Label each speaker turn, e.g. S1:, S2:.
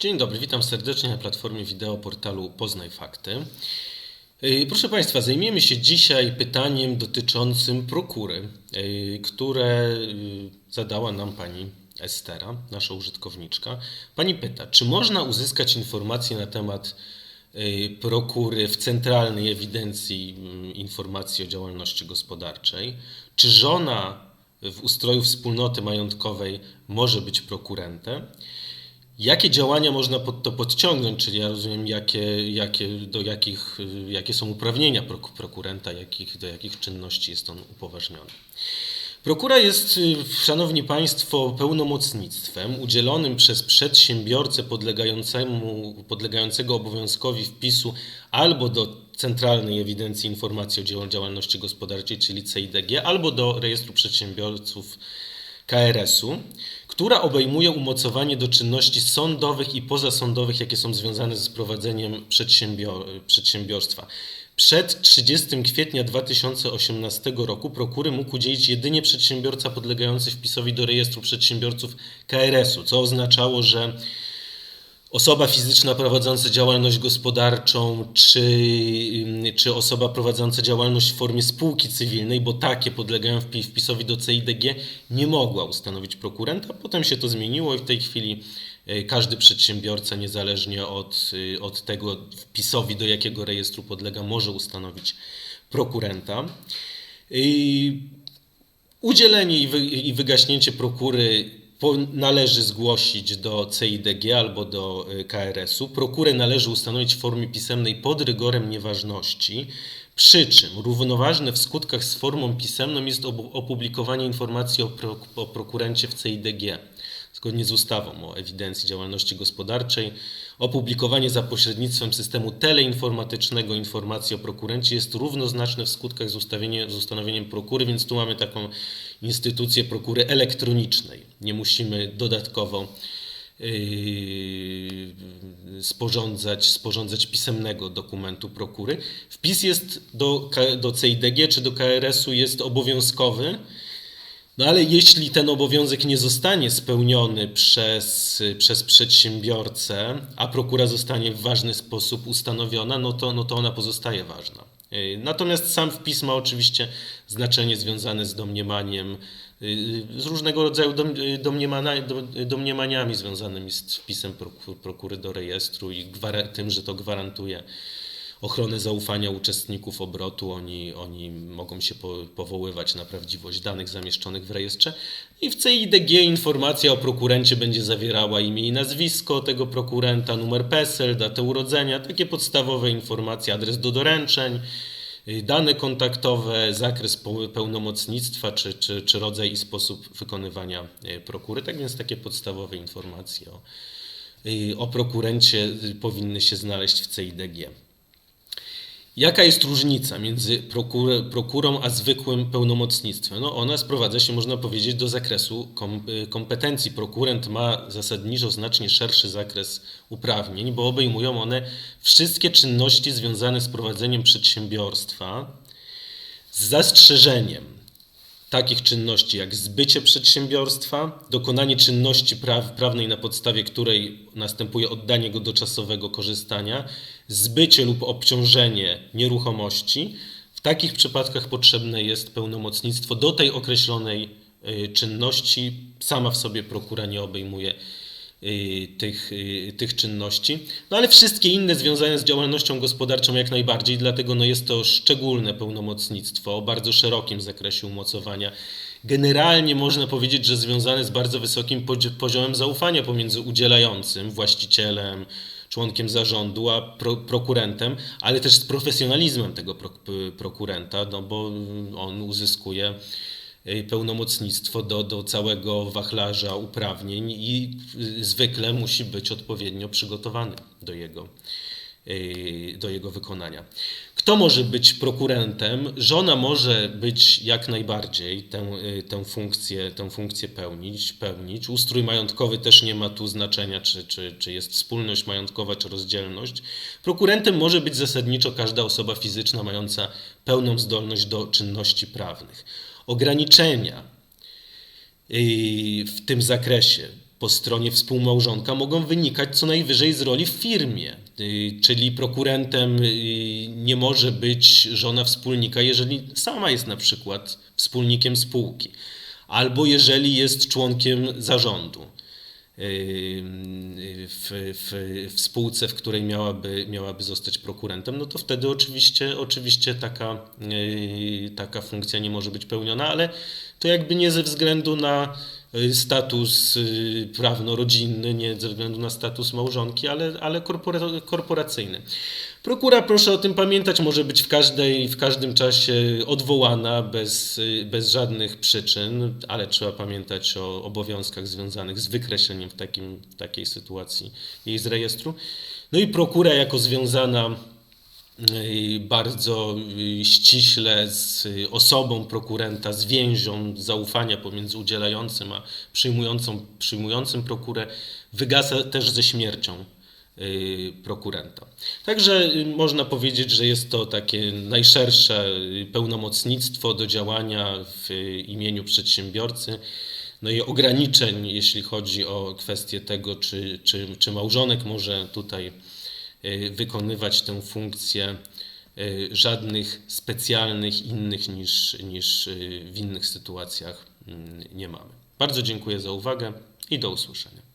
S1: Dzień dobry, witam serdecznie na platformie wideo portalu Poznaj Fakty. Yy, Proszę Państwa, zajmiemy się dzisiaj pytaniem dotyczącym prokury, yy, które yy, zadała nam pani Estera, nasza użytkowniczka. Pani pyta, czy można uzyskać informacje na temat prokury w Centralnej Ewidencji Informacji o Działalności Gospodarczej? Czy żona w ustroju wspólnoty majątkowej może być prokurentem? Jakie działania można pod to podciągnąć, czyli ja rozumiem, jakie, jakie, do jakich, jakie są uprawnienia prok- prokurenta, jakich, do jakich czynności jest on upoważniony. Prokura jest, szanowni państwo, pełnomocnictwem udzielonym przez przedsiębiorcę podlegającemu, podlegającego obowiązkowi wpisu albo do Centralnej Ewidencji Informacji o Dział- Działalności Gospodarczej, czyli CIDG, albo do Rejestru Przedsiębiorców KRS-u, która obejmuje umocowanie do czynności sądowych i pozasądowych, jakie są związane z prowadzeniem przedsiębior przedsiębiorstwa. Przed 30 kwietnia 2018 roku prokury mógł udzielić jedynie przedsiębiorca podlegający wpisowi do rejestru przedsiębiorców KRS-u, co oznaczało, że osoba fizyczna prowadząca działalność gospodarczą, czy, ym, czy osoba prowadząca działalność w formie spółki cywilnej, bo takie podlegają wpi- wpisowi do CIDG, nie mogła ustanowić prokurenta. Potem się to zmieniło i w tej chwili y, każdy przedsiębiorca, niezależnie od, y, od tego wpisowi, do jakiego rejestru podlega, może ustanowić prokurenta. Y, Udzielenie i, i wygaśnięcie prokury należy zgłosić do CIDG albo do y, KRS-u. Prokurę należy ustanowić w formie pisemnej pod rygorem nieważności. Przy czym równoważne w skutkach z formą pisemną jest opublikowanie informacji o, pro, o prokurencie w CIDG zgodnie z ustawą o ewidencji działalności gospodarczej. Opublikowanie za pośrednictwem systemu teleinformatycznego informacji o prokurencie jest równoznaczne w skutkach z, z ustanowieniem prokury, więc tu mamy taką instytucję prokury elektronicznej. Nie musimy dodatkowo yy, sporządzać, sporządzać pisemnego dokumentu prokury. Wpis jest do, do CIDG czy do KRS-u jest obowiązkowy. No ale jeśli ten obowiązek nie zostanie spełniony przez, przez przedsiębiorcę, a prokura zostanie w ważny sposób ustanowiona, no to, no to ona pozostaje ważna. Yy, Natomiast sam wpis ma oczywiście znaczenie związane z domniemaniem, yy, z różnego rodzaju do- domniemaniami związanymi z wpisem proku- prokury do rejestru i tym, że to gwarantuje ochronę zaufania uczestników obrotu. Oni, oni mogą się po, powoływać na prawdziwość danych zamieszczonych w rejestrze. I w CIDG informacja o prokurencie będzie zawierała imię i nazwisko tego prokurenta, numer PESEL, datę urodzenia, takie podstawowe informacje, adres do doręczeń, y, dane kontaktowe, zakres pełnomocnictwa czy, czy, czy rodzaj i sposób wykonywania y, prokury. Tak więc takie podstawowe informacje o, y, o prokurencie powinny się znaleźć w CIDG. Jaka jest różnica między prokur prokurą a zwykłym pełnomocnictwem? No ona sprowadza się, można powiedzieć, do zakresu kom y, kompetencji. Prokurent ma zasadniczo znacznie szerszy zakres uprawnień, bo obejmują one wszystkie czynności związane z prowadzeniem przedsiębiorstwa z zastrzeżeniem takich czynności jak zbycie przedsiębiorstwa, dokonanie czynności praw, prawnej, na podstawie której następuje oddanie go do czasowego korzystania, zbycie lub obciążenie nieruchomości. W takich przypadkach potrzebne jest pełnomocnictwo do tej określonej y, czynności. Sama w sobie prokura nie obejmuje tych, y, tych czynności. No ale wszystkie inne związane z działalnością gospodarczą jak najbardziej, dlatego no jest to szczególne pełnomocnictwo o bardzo szerokim zakresie umocowania. Generalnie można powiedzieć, że związane z bardzo wysokim pozi- poziomem zaufania pomiędzy udzielającym, właścicielem, członkiem zarządu, a pro, prokurentem, ale też z profesjonalizmem tego pro, prokurenta, no bo on uzyskuje y, pełnomocnictwo do, do całego wachlarza uprawnień i y, zwykle musi być odpowiednio przygotowany do jego, y, do jego wykonania. Kto może być prokurentem? Żona może być jak najbardziej tę, tę, funkcję, tę funkcję pełnić, pełnić. Ustrój majątkowy też nie ma tu znaczenia, czy, czy, czy jest wspólność majątkowa, czy rozdzielność. Prokurentem może być zasadniczo każda osoba fizyczna mająca pełną zdolność do czynności prawnych. Ograniczenia. W tym zakresie po stronie współmałżonka mogą wynikać co najwyżej z roli w firmie. Y, Czyli prokurentem y, nie może być żona wspólnika, jeżeli sama jest na przykład wspólnikiem spółki, albo jeżeli jest członkiem zarządu w, w, w spółce, w której miałaby, miałaby zostać prokurentem, no to wtedy oczywiście, oczywiście taka, yy, taka funkcja nie może być pełniona, ale to jakby nie ze względu na yy, status yy, prawno-rodzinny, nie ze względu na status małżonki, ale, ale korpora, korporacyjny. Prokura, proszę o tym pamiętać, może być w, każdej, w każdym czasie odwołana bez, bez żadnych przyczyn, ale trzeba pamiętać o obowiązkach związanych z wykreśleniem w, takim, takiej sytuacji jej z rejestru. No i prokura jako związana y, bardzo ściśle z osobą prokurenta, z więzią zaufania pomiędzy udzielającym a przyjmującą, przyjmującym prokurę, wygasa też ze śmiercią y, prokurenta. Także y, można powiedzieć, że jest to takie najszersze y, pełnomocnictwo do działania w imieniu przedsiębiorcy. No i ograniczeń, jeśli chodzi o kwestię tego, czy, czy, czy małżonek może tutaj wykonywać tę funkcję, y, żadnych specjalnych innych niż, niż y, w innych sytuacjach mm, nie mamy. Bardzo dziękuję za uwagę i do usłyszenia.